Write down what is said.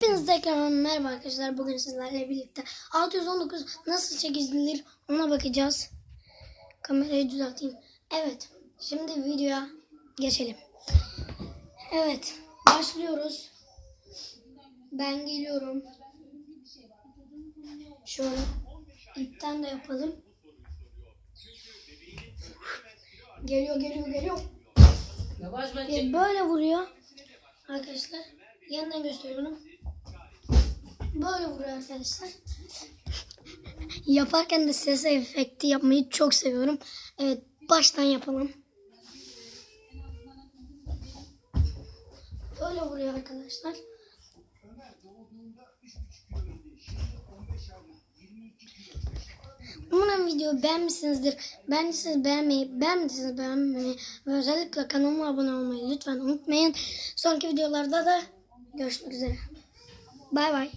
Hepinize tekrar merhaba arkadaşlar. Bugün sizlerle birlikte 619 nasıl çekilir ona bakacağız. Kamerayı düzelteyim. Evet. Şimdi videoya geçelim. Evet. Başlıyoruz. Ben geliyorum. Şöyle ipten de yapalım. Geliyor geliyor geliyor. Yavaş böyle vuruyor. Arkadaşlar yanından gösteriyorum. Böyle vuruyor arkadaşlar. Yaparken de ses efekti yapmayı çok seviyorum. Evet baştan yapalım. Böyle vuruyor arkadaşlar. Umarım videoyu beğenmişsinizdir. Beğendiyseniz beğenmeyi, beğenmediyseniz beğenmeyi ve özellikle kanalıma abone olmayı lütfen unutmayın. Sonraki videolarda da görüşmek üzere. Bay bay.